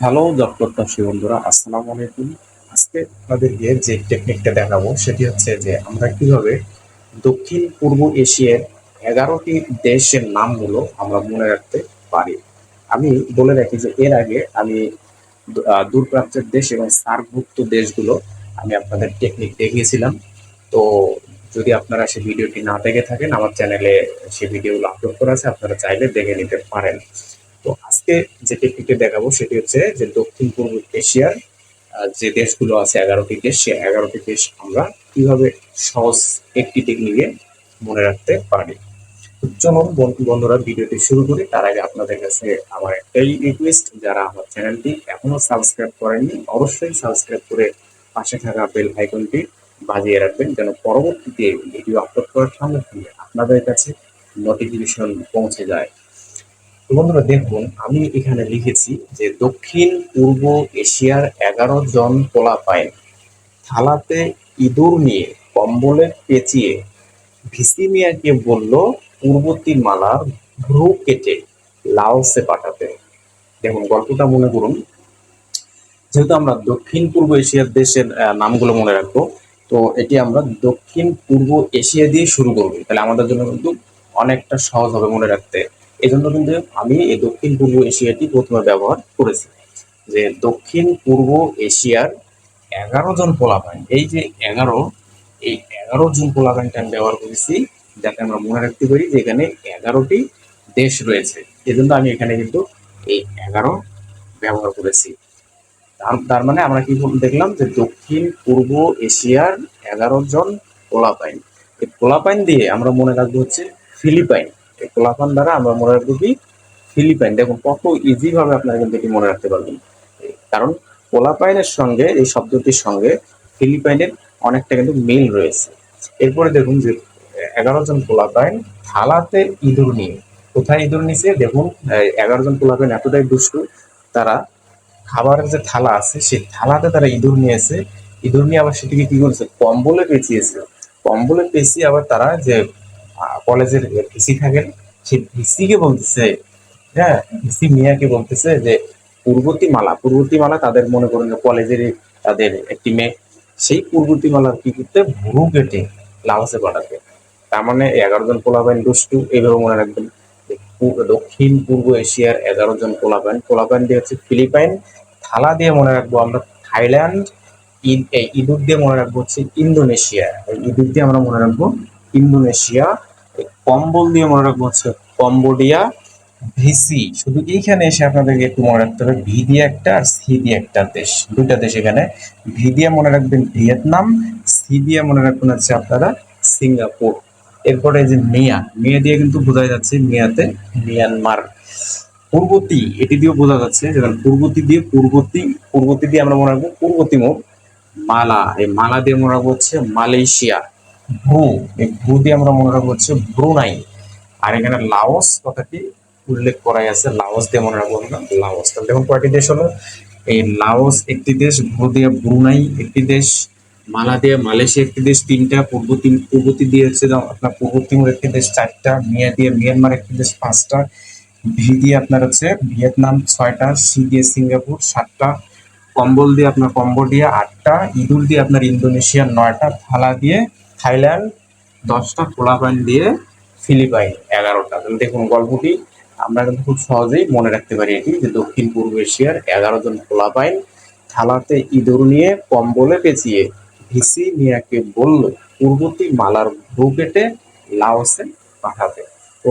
Hello job প্রত্যাশী বন্ধুরা, আসসালামু আলাইকুম। আজকে আপনাদেরকে যে টেকনিকটা দেখাবো, সেটি হচ্ছে যে আমরা কীভাবে দক্ষিণ পূর্ব এশিয়ার এগারোটি দেশের নামগুলো আমরা মনে রাখতে পারি। আমি বলে রাখি যে এর আগে আমি দূরপ্রাচ্যের দেশ এবং সার্কভুক্ত দেশগুলো আমি আপনাদের টেকনিক দেখিয়েছিলাম। তো যদি আপনারা সেই ভিডিওটি না দেখে থাকেন, আমার চ্যানেলে সেই ভিডিওগুলো আপলোড করা আছে, আপনারা চাইলে দেখে নিতে পারেন। তো আজকে যে টেকনিকটি দেখাবো সেটি হচ্ছে যে দক্ষিণ পূর্ব এশিয়ার যে দেশগুলো আছে এগারোটি দেশ সে এগারোটি দেশ আমরা কীভাবে সহজ একটি টেকনিকে মনে রাখতে পারি। চলুন বন্ধু বন্ধুরা, ভিডিওটি শুরু করি। তার আগে আপনাদের কাছে আমার একটাই রিকোয়েস্ট যারা আমার চ্যানেলটি এখনও সাবস্ক্রাইব করেননি, অবশ্যই সাবস্ক্রাইব করে পাশে থাকা বেল আইকনটি বাজিয়ে রাখবেন, যেন পরবর্তীতে ভিডিও আপলোড করার সঙ্গে সঙ্গে আপনাদের কাছে নোটিফিকেশন পৌঁছে যায়। বন্ধুরা, দেখুন, আমি এখানে লিখেছি যে দক্ষিণ, পূর্ব এশিয়ার এগারো জন পোলাপাইন থালাতে ইঁদুর নিয়ে কম্বলে পেঁচিয়ে ভিসি মিয়াকে বলল পূর্বতী মালার ভ্রু কেটে লাওসে পাঠাতে। দেখুন, গল্পটা মনে করুন। যেহেতু আমরা দক্ষিণ, পূর্ব এশিয়ার দেশের নামগুলো মনে রাখব, তো এটি আমরা দক্ষিণ, পূর্ব এশিয়া দিয়ে শুরু করব। তাহলে আমাদের জন্য কিন্তু অনেকটা সহজ হবে মনে রাখতে। এই জন্য কিন্তু আমি এই দক্ষিণ পূর্ব এশিয়াটি প্রথমে ব্যবহার করেছি। যে দক্ষিণ পূর্ব এশিয়ার এগারো জন পোলাপাইন, এই যে এগারো, এই এগারো জন পোলাপাইনটা আমি ব্যবহার করেছি, যাতে আমরা মনে রাখতে পারি যে এখানে এগারোটি দেশ রয়েছে। এই জন্য আমি এখানে কিন্তু এই এগারো ব্যবহার করেছি। তার মানে আমরা কি দেখলাম যে দক্ষিণ পূর্ব এশিয়ার এগারো জন পোলাপাইন। এই পোলাপাইন দিয়ে আমরা মনে রাখব হচ্ছে ফিলিপাইন। পোলাপাইন দ্বারা আমরা মনে রাখব কি ফিলিপাইন দেখুন, কত ইজি ভাবে আপনারা কিন্তু এটি মনে রাখতে পারবেন। কারণ পোলাপাইনের সঙ্গে, এই শব্দটির সঙ্গে ফিলিপাইনের অনেকটা কিন্তু মিল রয়েছে। এরপরে দেখুন যে, এগারো জন পোলাপাইন থালাতে ইঁদুর নিয়ে, কোথায় ইঁদুর নিছে? দেখুন এগারো জন পোলাপাইন এতটাই দুষ্টু, তারা খাবারের যে থালা আছে, সেই থালাতে তারা ইঁদুর নিয়েছে ইঁদুর নিয়ে আবার সেটিকে কি করেছে? কম্বলে পেঁচিয়েছে। কম্বলে পেঁচিয়ে আবার তারা যে কলেজের ভিসি থাকেন। সেই ভিসিকে বলতেছে হ্যাঁ ভিসি মিয়াকে বলতেছে যে পূর্বতী মালা পূর্বতী মালা তাদের মনে করেন কলেজের তাদের একটি মেয়ে। সেই পূর্বতী মালার কি করতে ভুরু কেটে লাভাসে পাঠাতে তার মানে এগারো জন পোলাপাইন দুষ্টু এইভাবে মনে রাখবেন দক্ষিণ পূর্ব এশিয়ার এগারো জন পোলাপাইন। পোলাপাইন দিয়ে হচ্ছে ফিলিপাইন, থালা দিয়ে মনে রাখব আমরা থাইল্যান্ড ইঁদুর দিয়ে মনে রাখব হচ্ছে ইন্দোনেশিয়া। ইঁদুর দিয়ে আমরা মনে রাখব ইন্দোনেশিয়া কম্বল দিয়ে মনে রাখব হচ্ছে কম্বোডিয়া ভিসি। শুধু এইখানে এসে আপনাদেরকে একটু মনে রাখতে হবে ভি দিয়ে একটা আর সি দিয়ে একটা দেশ। দুইটা দেশ এখানে। ভি দিয়ে মনে রাখবেন ভিয়েতনাম সি দিয়ে মনে রাখবেন হচ্ছে আপনারা সিঙ্গাপুর। এরপরে যে মিয়া মিয়া দিয়ে কিন্তু বোঝা যাচ্ছে মিয়াতে মিয়ানমার। পূর্বতী এটি দিয়েও বোঝা যাচ্ছে যেমন পূর্বতী দিয়ে পূর্বতী পূর্বতী দিয়ে আমরা মনে রাখব পূর্বতী মুখ মালা। এই মালা দিয়ে মনে রাখব হচ্ছে মালয়েশিয়া। ভ্রু, এই ভ্রু দিয়ে আমরা মনে রাখব হচ্ছে ব্রুনাই। আর এখানে লাওস কথাটি উল্লেখ করাই আছে, লাওস দিয়ে মনে রাখব আমরা, লাওস। তাহলে দেখুন কয়টি দেশ হলো? এই লাওস একটি দেশ, ভ্রু দিয়ে ব্রুনাই একটি দেশ, মালা দিয়ে মালয়েশিয়া একটি দেশ, তিনটা পূর্বতী পূর্বতী দিয়ে হচ্ছে যেমন আপনার পূর্ব তিমুর একটি দেশ চারটা, মিয়া দিয়ে মিয়ানমার একটি দেশ পাঁচটা, ভি দিয়ে আপনার হচ্ছে ভিয়েতনাম ছয়টা, সি দিয়ে সিঙ্গাপুর সাতটা, কম্বল দিয়ে আপনার কম্বোডিয়া আটটা, ইঁদুর দিয়ে আপনার ইন্দোনেশিয়া নয়টা, থালা দিয়ে থাইল্যান্ড দশটা পোলাপাইন দিয়ে ফিলিপাইন এগারোটা। তাহলে দেখুন গল্পটি আমরা কিন্তু খুব সহজেই মনে রাখতে পারি এটি যে দক্ষিণ পূর্ব এশিয়ার এগারো জন পোলাপাইন থালাতে ইঁদুর নিয়ে কম্বলে পেঁচিয়ে ভিসি মিয়াকে বলল পূর্বতী মালার ভ্রু কেটে লাওসে পাঠাতে।